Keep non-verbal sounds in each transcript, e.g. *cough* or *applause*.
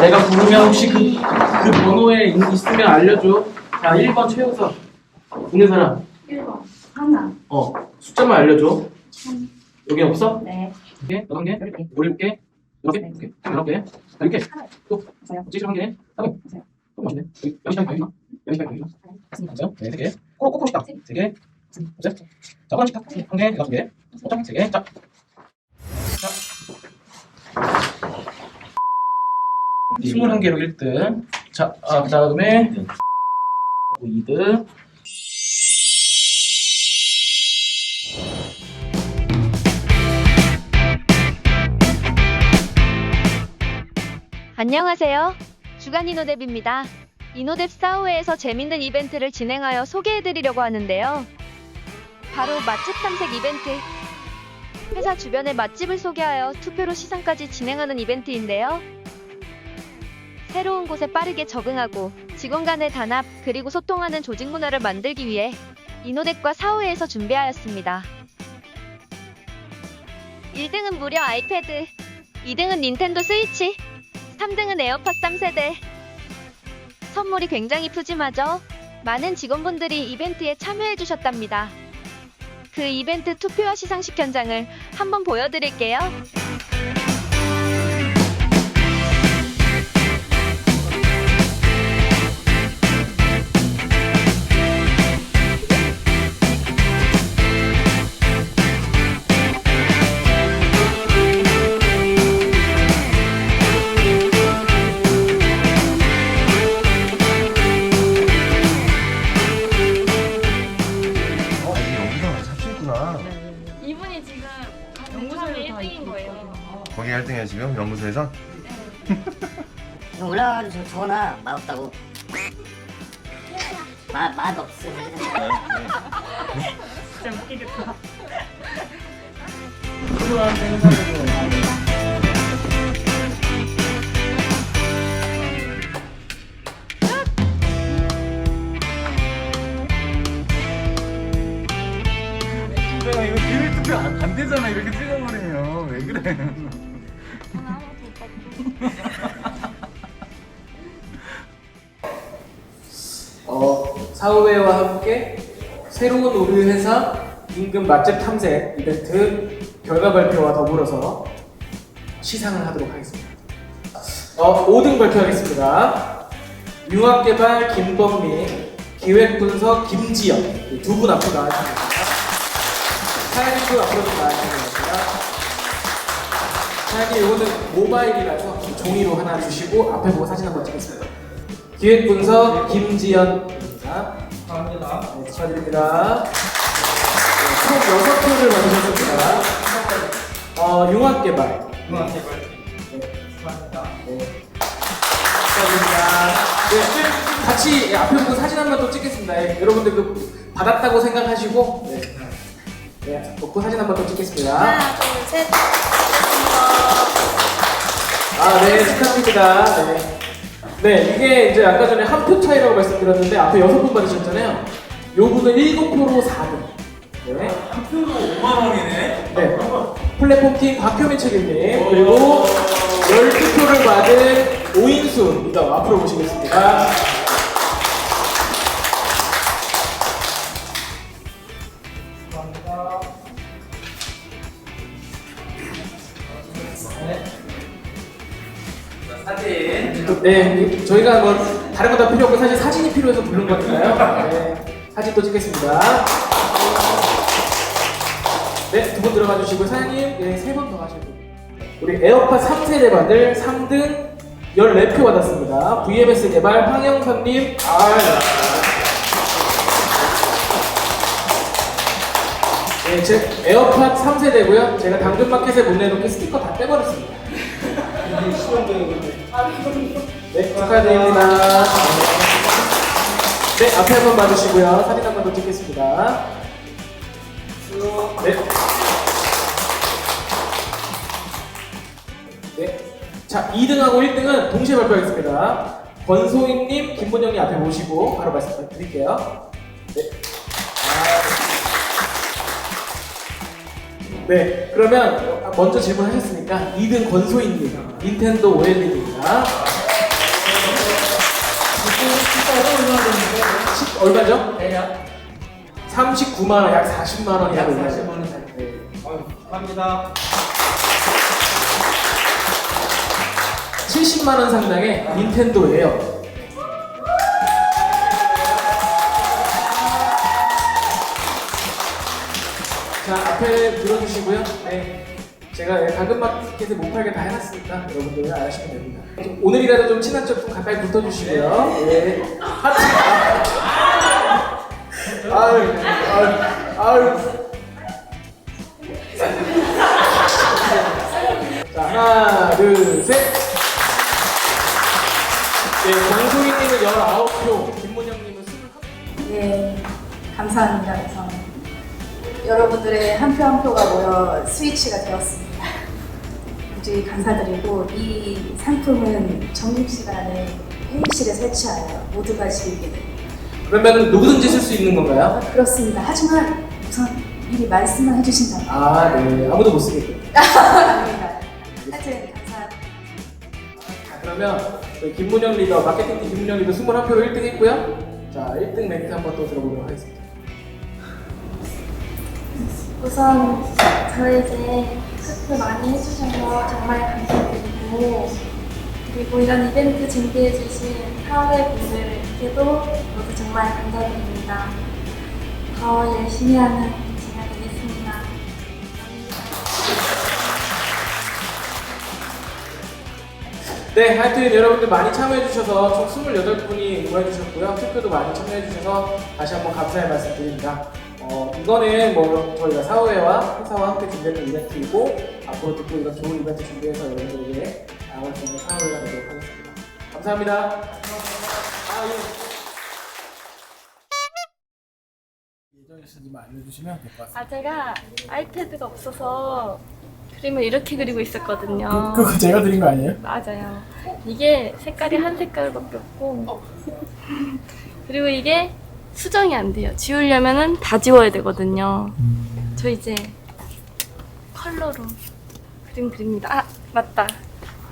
내가 부르면 혹시 그, 그 번호에 있- 있으면 알려줘. 자, 1번 최우선. 있는 사람. 1번 하나 어, 숫자만 알려줘. 참. 여기 없어? 네두 개, 여섯 개, 일곱 개, 여섯 개, 여섯 개, 여섯 개, 자, 이렇게. 또, 찌질 한 개, 하고. 또 시간이 보이나? 여기 시간이 보이나? 맞아요? 네, 세 개. 코로, 코코로 식당. 세 개. 맞아요? 자, 호랑 식당. 한 개, 여섯 개. 호장, 세 개. 자. 자. 21개로 1등. 자, 아, 그 다음에 2등. 안녕하세요. 주간 이노뎁입니다. 이노뎁 사우회에서 재밌는 이벤트를 진행하여 소개해드리려고 하는데요. 바로 맛집 탐색 이벤트. 회사 주변의 맛집을 소개하여 투표로 시상까지 진행하는 이벤트인데요. 새로운 곳에 빠르게 적응하고 직원 간의 단합 그리고 소통하는 조직 문화를 만들기 위해 이노뎁과 사우회에서 준비하였습니다. 1등은 무려 아이패드, 2등은 닌텐도 스위치, 3등은 에어팟 3세대. 선물이 굉장히 푸짐하죠? 많은 직원분들이 이벤트에 참여해 주셨답니다. 그 이벤트 투표와 시상식 현장을 한번 보여드릴게요. 이거 올라가가지고 저- 저거나 맛없다고. 맛, 맛없어 내가 이거 기회 투표 안, 안 되잖아. 이렇게 찍어버리면. 왜 그래 사후회와 함께 새로운 우리 회사 임금 맛집 탐색 이벤트 결과 발표와 더불어서 시상을 하도록 하겠습니다. 어, 5등 발표하겠습니다. 융합개발 김범민, 기획분석 김지영 두 분 앞으로 나와주십니다. 사장님도 앞으로 좀 나와주십니다. 사장님 이거는 모바일이라서 종이로 하나 주시고 앞에 보고 사진 한번 찍겠습니다. 기획분석 김지연 감사합니다. 네, 축하드립니다. 네, 총 6표를 받으셨습니다. 어, 융합개발. 융합개발. 네. 축하합니다. 네. 축하드립니다. 네, 같이 앞에 보고 사진 한 번 또 찍겠습니다. 네, 여러분들 그 받았다고 생각하시고 네. 네, 먹고 사진 한번또 찍겠습니다. 하나 둘 셋 아, 네, 축하드립니다. 네. 네, 이게 이제 아까 전에 한 표 차이라고 말씀드렸는데 앞에 여섯 분 받으셨잖아요. 요 분은 일곱 표로 4등. 네. 한 표로 5만 원이네. 네. 플랫폼 팀 박효민 책임님 그리고 12표를 받은 오인수 리더 앞으로 모시겠습니다. 네, 저희가 뭐 다른 거 다 필요 없고 사실 사진이 필요해서 부른 거니까요. 네, 사진 또 찍겠습니다. 네, 두 분 들어가 주시고 사장님, 네, 세 번 더 하시고 우리 에어팟 3세대 받을 3등 14표 받았습니다. VMS 개발 황영선님, 아, 네, 제 에어팟 3세대고요. 제가 당근마켓에 못 내놓고 스티커 다 떼버렸습니다. 네, 축하드립니다. 네, 앞에 한 번 봐주시고요. 사진 한 번 더 찍겠습니다. 네. 네. 자, 2등하고 1등은 동시에 발표하겠습니다. 권소희님, 김문영님 앞에 모시고 바로 말씀드릴게요. 네. 네, 네, 그러면 먼저 질문하셨으니까 2등 권소희님, 닌텐도 OLED입니다. 얼마죠? 대략 39만 원, 약 40만 원이 약 40만 원 사이. 네. 아유, 감사합니다. 70만 원 상당의 닌텐도예요. 자 앞에 들어주시고요. 네. 제가 당근마켓에 못 팔게 다 해놨으니까 여러분들 알아시면 됩니다. 좀 오늘이라도 좀 친한 척 좀 가까이 붙어주시고요. 네. 하트. 아유, 아유, 아유. 자 하나, 둘, 셋. 네, 장소희님은 19표, 김문영님은 21표. 네, 감사합니다. 그래서 여러분들의 한 표 한 표가 모여 스위치가 되었습니다. 무지 감사드리고 이 상품은 점심시간에 회의실에 설치하여 모두가 즐기게 됩니다. 그러면 누구든지 쓸 수 있는 건가요? 그렇습니다. 하지만 우선 미리 말씀만 해주신다면 아, 네. 아무도 못 쓰겠군요. 아닙니다. *laughs* 하여튼 감사합니다. 자, 그러면 저희 김문영 리더, 마케팅 팀 김문영 리더 21표로 1등 했고요. 자, 1등 멘트 한번 또 들어보도록 하겠습니다. 우선 저에게 스프 많이 해주셔서 정말 감사드리고 그리고 이런 이벤트 준비해주신 사회분들께도 모두 정말 감사드립니다. 더 열심히 하는 제가 되겠습니다. 네, 하여튼 여러분들 많이 참여해주셔서 총 28분이 응모해주셨고요. 투표도 많이 참여해주셔서 다시 한번 감사의 말씀 드립니다. 어, 이거는 뭐 저희가 사회와 회사와 함께 준비했던 이벤트이고 앞으로도 또 이런 좋은 이벤트 준비해서 여러분들에게 나아갈 수 있는 사회가 되도록 하겠습니다. 감사합니다. 아, 예. 예정 알려주시면 될 것 같습니다. 아 제가 아이패드가 없어서 그림을 이렇게 그리고 있었거든요. 그거 제가 드린 거 아니에요? 맞아요. 이게 색깔이 한 색깔밖에 없고 그리고 이게 수정이 안 돼요. 지우려면은 다 지워야 되거든요. 저 이제 컬러로 그림 그립니다. 아 맞다.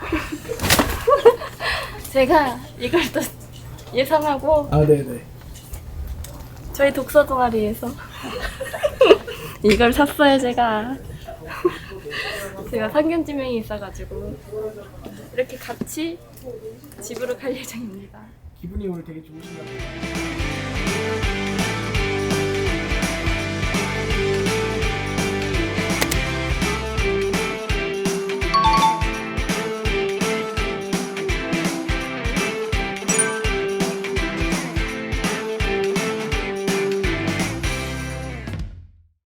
*laughs* 제가 이걸 또 예상하고 아, 네네. 저희 독서 동아리에서 *laughs* 이걸 샀어요 제가. *laughs* 제가 상견지명이 있어가지고 이렇게 같이 집으로 갈 예정입니다. 기분이 오늘 되게 좋으신가 봐요. Thank you.